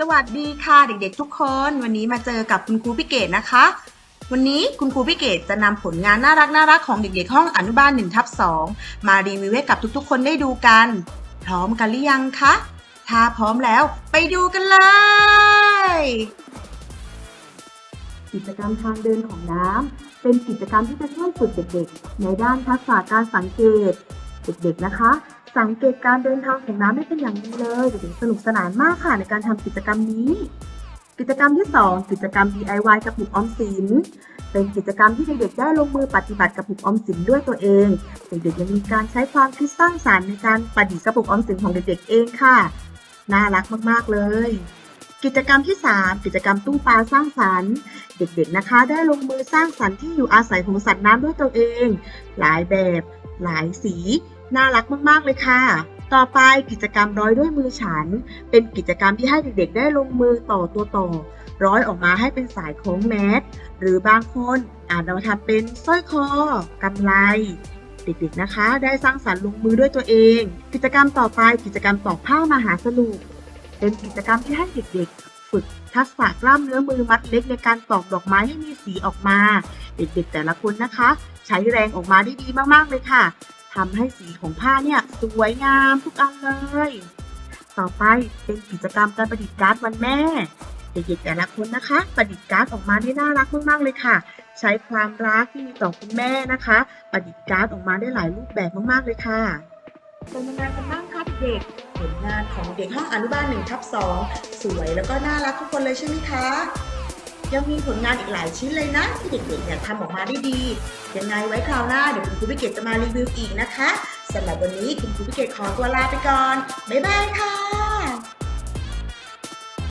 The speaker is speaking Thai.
สวัสดีค่ะเด็กๆ ทุกคน วันนี้มาเจอกับคุณครูพิเกตนะคะ วันนี้คุณครูพิเกตจะนำผลงานน่ารักน่ารักของเด็กๆห้องอนุบาล1ทับ2มารีวิวให้กับทุกๆ คนได้ดูกัน พร้อมกันหรือยังคะ ถ้าพร้อมแล้วไปดูกันเลย กิจกรรมทางเดินของน้ำเป็นกิจกรรมที่จะช่วยฝึกเด็กๆ ในด้านทักษะการสังเกต เด็กๆนะคะ สังเกตการเดินทางของน้ำได้เป็นอย่างดีเลยเด็กๆสนุกสนานมากค่ะในการทำกิจกรรมนี้ กิจกรรมที่ 2 กิจกรรม DIY กระปุกออมสิน เป็นกิจกรรมที่เด็กๆได้ลงมือปฏิบัติกระปุกออมสินด้วยตัวเอง เด็กๆยังมีการใช้ความคิดสร้างสรรค์ในการประดิษฐ์กระปุกออมสินของเด็กๆเองค่ะน่ารักมากๆเลย กิจกรรมที่ 3 กิจกรรมตู้ปลาสร้างสรรค์ เด็กๆนะคะ ได้ลงมือสร้างสรรค์ที่อยู่อาศัยของสัตว์น้ำด้วยตัวเอง หลายแบบ หลายสี น่ารักมากๆเลยค่ะ ต่อไปกิจกรรมร้อยด้วยมือฉัน เป็นกิจกรรมที่ให้เด็กๆ ได้ลงมือต่อตัวต่อ ร้อยออกมาให้เป็นสายโค้งแมสหรือบางคนอาจเอามาทำเป็นสร้อยคอกำไลเด็กๆนะคะ ได้สร้างสรรค์ลงมือด้วยตัวเอง กิจกรรมต่อไปกิจกรรมตอกผ้ามหาสนุกเป็นกิจกรรมที่ให้เด็กๆ ฝึกทักษะกล้ามเนื้อมือมัดเล็กในการตอกดอกไม้ให้มีสีออกมา เด็กๆ แต่ละคนนะคะ ใช้แรงออกมาได้ดีมากๆเลยค่ะ ทำให้สีของผ้าเนี่ยสวยงามทุกอันเลย ต่อไปเป็นกิจกรรมการประดิษฐ์การ์ดวันแม่ เด็กๆแต่ละคนนะคะ ประดิษฐ์การ์ดออกมาได้น่ารักมากๆเลยค่ะ ใช้ความรักที่มีต่อคุณแม่นะคะ ประดิษฐ์การ์ดออกมาได้หลายรูปแบบมากๆเลยค่ะเป็นยังไงกันบ้างคะเด็กผลงานของเด็กห้องอนุบาล1ทับ2สวยแล้วก็น่ารักทุกคนเลยใช่ไหมคะ ยังมีผลงานอีกหลายชิ้นเลยนะ ที่เด็กๆเนี่ยทำออกมาได้ดียังไงไว้คราวหน้าเดี๋ยวคุณครูพิเกตจะมารีวิวอีกนะคะสำหรับวันนี้คุณครูพิเกตขอตัวลาไปก่อนบ๊ายบายค่ะ